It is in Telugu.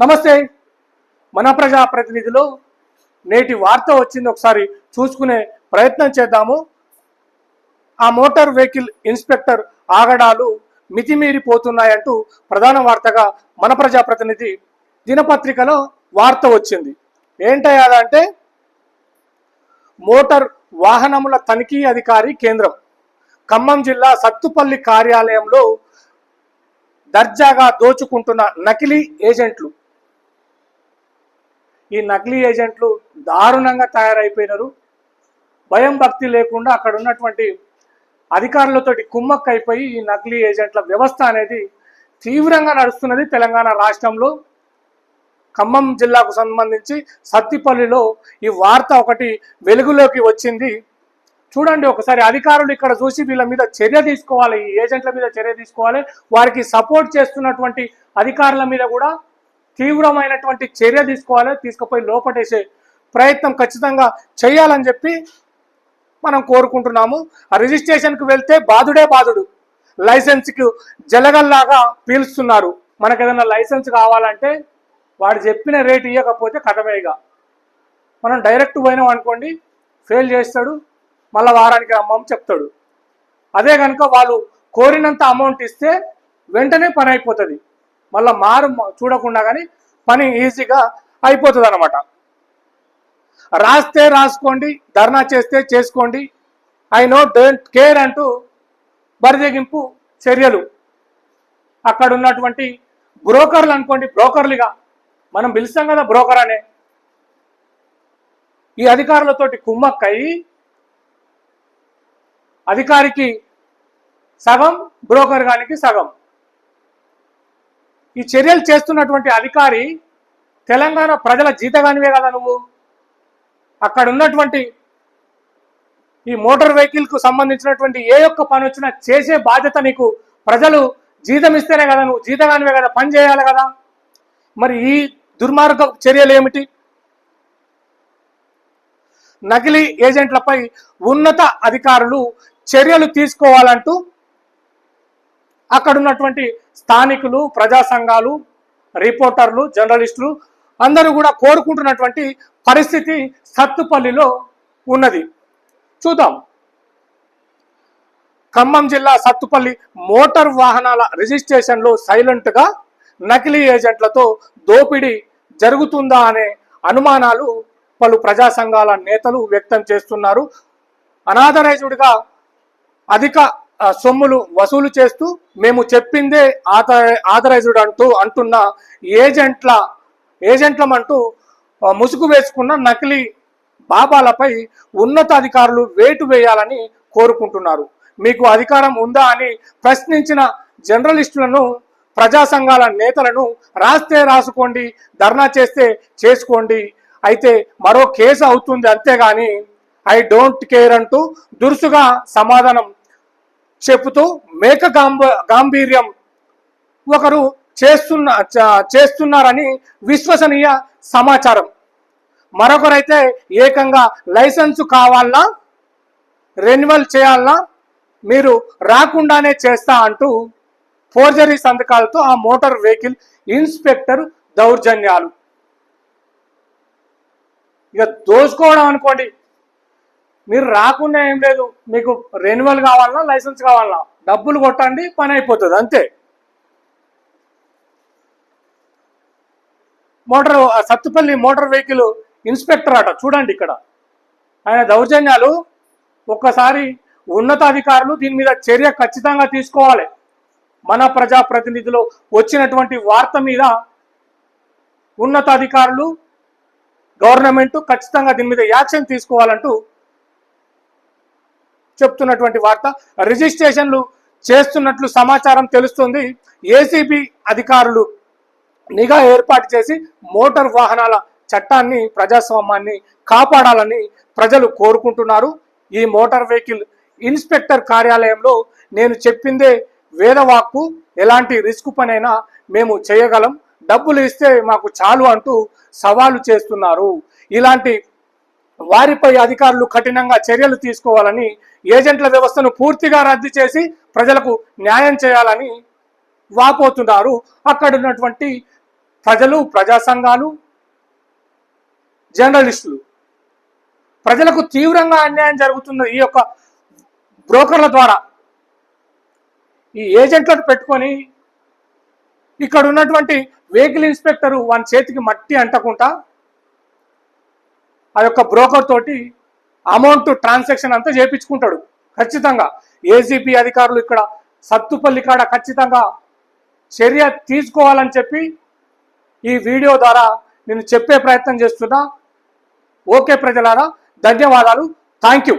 నమస్తే. మన ప్రజా ప్రతినిధిలో నేటి వార్త వచ్చింది ఒకసారి చూసుకునే ప్రయత్నం చేద్దాము. ఆ మోటార్ వెహికల్ ఇన్స్పెక్టర్ ఆగడాలు మితిమీరిపోతున్నాయంటూ ప్రధాన వార్తగా మన ప్రజా ప్రతినిధి దినపత్రికలో వార్త వచ్చింది. ఏంటంటే మోటార్ వాహనముల తనిఖీ అధికారి కేంద్రం ఖమ్మం జిల్లా సత్తుపల్లి కార్యాలయంలో దర్జాగా దోచుకుంటున్న నకిలీ ఏజెంట్లు ఈ నకిలీ ఏజెంట్లు దారుణంగా తయారైపోయినారు. భయం భక్తి లేకుండా అక్కడ ఉన్నటువంటి అధికారులతోటి కుమ్మక్క అయిపోయి ఈ నకిలీ ఏజెంట్ల వ్యవస్థ అనేది తీవ్రంగా నడుస్తున్నది తెలంగాణ రాష్ట్రంలో. ఖమ్మం జిల్లాకు సంబంధించి సత్తిపల్లిలో ఈ వార్త ఒకటి వెలుగులోకి వచ్చింది. చూడండి ఒకసారి అధికారులు ఇక్కడ చూసి వీళ్ళ మీద చర్య తీసుకోవాలి ఈ ఏజెంట్ల మీద చర్య తీసుకోవాలి వారికి సపోర్ట్ చేస్తున్నటువంటి అధికారుల మీద కూడా తీవ్రమైనటువంటి చర్య తీసుకోవాలి తీసుకుపోయి లోపటేసే ప్రయత్నం ఖచ్చితంగా చేయాలని చెప్పి మనం కోరుకుంటున్నాము. ఆ రిజిస్ట్రేషన్కి వెళ్తే బాధుడే బాధుడు. లైసెన్స్కి జలగల్లాగా పీలుస్తున్నారు మనకు ఏదైనా లైసెన్స్ కావాలంటే వాడు చెప్పిన రేట్ ఇవ్వకపోతే కథమేగా మనం డైరెక్ట్ పోయినాం అనుకోండి ఫెయిల్ చేస్తాడు మళ్ళీ వారానికి రమ్మని చెప్తాడు. అదే కనుక వాళ్ళు కోరినంత అమౌంట్ ఇస్తే వెంటనే పని అయిపోతుంది. మళ్ళీ మారు చూడకుండా కానీ పని ఈజీగా అయిపోతుంది అనమాట రాస్తే రాసుకోండి ధర్నా చేస్తే చేసుకోండి. ఐ నో డోంట్ కేర్ అంటూ బరిదెగింపు చర్యలు. అక్కడ ఉన్నటువంటి బ్రోకర్లు అనుకోండి బ్రోకర్లుగా. మనం పిలుస్తాం కదా బ్రోకర్ అనే. ఈ అధికారులతోటి కుమ్మక్కయి అధికారికి సగం బ్రోకర్ గానికి సగం. ఈ చర్యలు చేస్తున్నటువంటి అధికారి తెలంగాణ ప్రజల జీతగానివే కదా నువ్వు? అక్కడ ఉన్నటువంటి ఈ మోటార్ వెహికల్కు సంబంధించినటువంటి ఏ ఒక్క పని వచ్చినా చేసే బాధ్యత నీకు ప్రజలు జీతం ఇస్తేనే కదా నువ్వు జీతగానివే కదా పని చేయాలి కదా. మరి ఈ దుర్మార్గ చర్యలు ఏమిటి? నకిలీ ఏజెంట్లపై ఉన్నత అధికారులు చర్యలు తీసుకోవాలంటూ అక్కడ ఉన్నటువంటి స్థానికులు ప్రజా సంఘాలు రిపోర్టర్లు జర్నలిస్టులు అందరూ కూడా కోరుకుంటున్నటువంటి పరిస్థితి సత్తుపల్లిలో ఉన్నది. చూద్దాం. ఖమ్మం జిల్లా సత్తుపల్లి మోటార్ వాహనాల రిజిస్ట్రేషన్లో సైలెంట్గా నకిలీ ఏజెంట్లతో దోపిడీ జరుగుతుందా అనే అనుమానాలు పలు ప్రజా సంఘాల నేతలు వ్యక్తం చేస్తున్నారు. అనాథరైజుడిగా అధిక సొమ్ములు వసూలు చేస్తూ మేము చెప్పిందే ఆథరైజ్డ్ అంటూ అంటున్న ఏజెంట్ల ఏజెంట్లమంటూ ముసుగు వేసుకున్న నకిలీ బాబాలపై ఉన్నతాధికారులు వేటు వేయాలని కోరుకుంటున్నారు. మీకు అధికారం ఉందా అని ప్రశ్నించిన జర్నలిస్టులను ప్రజా సంఘాల నేతలను రాస్తే రాసుకోండి ధర్నా చేస్తే చేసుకోండి. అయితే మరో కేసు అవుతుంది అంతేగాని ఐ డోంట్ కేర్ అంటూ దురుసుగా సమాధానం చెబుతూ మేక గాంభ గాంభీర్యం ఒకరు చేస్తున్న చేస్తున్నారని విశ్వసనీయ సమాచారం. మరొకరైతే ఏకంగా లైసెన్సు కావాలా? రెన్యువల్ చేయాలా? మీరు రాకుండానే చేస్తా అంటూ ఫోర్జరీ సంతకాలతో ఆ మోటార్ వెహికల్ ఇన్స్పెక్టర్ దౌర్జన్యాలు. ఇక దోచుకోవడం అనుకోండి. మీరు రాకుండా ఏం లేదు. మీకు రెన్యువల్ కావాలన్నా లైసెన్స్ కావాలన్నా డబ్బులు కొట్టండి పని అయిపోతుంది అంతే. Motor Sathupalli motor vehicle inspector అట చూడండి ఇక్కడ. ఆయన దౌర్జన్యాలు ఒక్కసారి ఉన్నతాధికారులు దీని మీద చర్య ఖచ్చితంగా తీసుకోవాలి. మన ప్రజాప్రతినిధులు వచ్చినటువంటి వార్త మీద ఉన్నతాధికారులు గవర్నమెంట్ ఖచ్చితంగా దీని మీద యాక్షన్ తీసుకోవాలంటూ చెప్తున్నటువంటి వార్త రిజిస్ట్రేషన్లు చేస్తున్నట్లు సమాచారం తెలుస్తుంది. ఏసీబీ అధికారులు నిఘా ఏర్పాటు చేసి మోటార్ వాహనాల చట్టాన్ని ప్రజాస్వామ్యాన్ని కాపాడాలని ప్రజలు కోరుకుంటున్నారు. ఈ మోటార్ వెహికల్ ఇన్స్పెక్టర్ కార్యాలయంలో నేను చెప్పిందే వేదవాక్కు ఎలాంటి రిస్క్ పనైనా మేము చేయగలం. డబ్బులు ఇస్తే మాకు చాలు అంటూ సవాలు చేస్తున్నారు. ఇలాంటి వారిపై అధికారులు కఠినంగా చర్యలు తీసుకోవాలని ఏజెంట్ల వ్యవస్థను పూర్తిగా రద్దు చేసి ప్రజలకు న్యాయం చేయాలని వాపోతున్నారు. అక్కడ ఉన్నటువంటి ప్రజలు ప్రజా సంఘాలు జర్నలిస్టులు. ప్రజలకు తీవ్రంగా అన్యాయం జరుగుతున్న ఈ యొక్క బ్రోకర్ల ద్వారా ఈ ఏజెంట్లను పెట్టుకొని ఇక్కడ ఉన్నటువంటి వెహికల్ ఇన్స్పెక్టర్ వాని చేతికి మట్టి అంటకుండా ఆ యొక్క బ్రోకర్ తోటి అమౌంట్ ట్రాన్సాక్షన్ అంతా చేపించుకుంటాడు. ఖచ్చితంగా ఏసీపీ అధికారులు ఇక్కడ సత్తుపల్లి కాడ ఖచ్చితంగా చర్య తీసుకోవాలని చెప్పి ఈ వీడియో ద్వారా నేను చెప్పే ప్రయత్నం చేస్తున్నా. ఓకే ప్రజలారా ధన్యవాదాలు. Thank you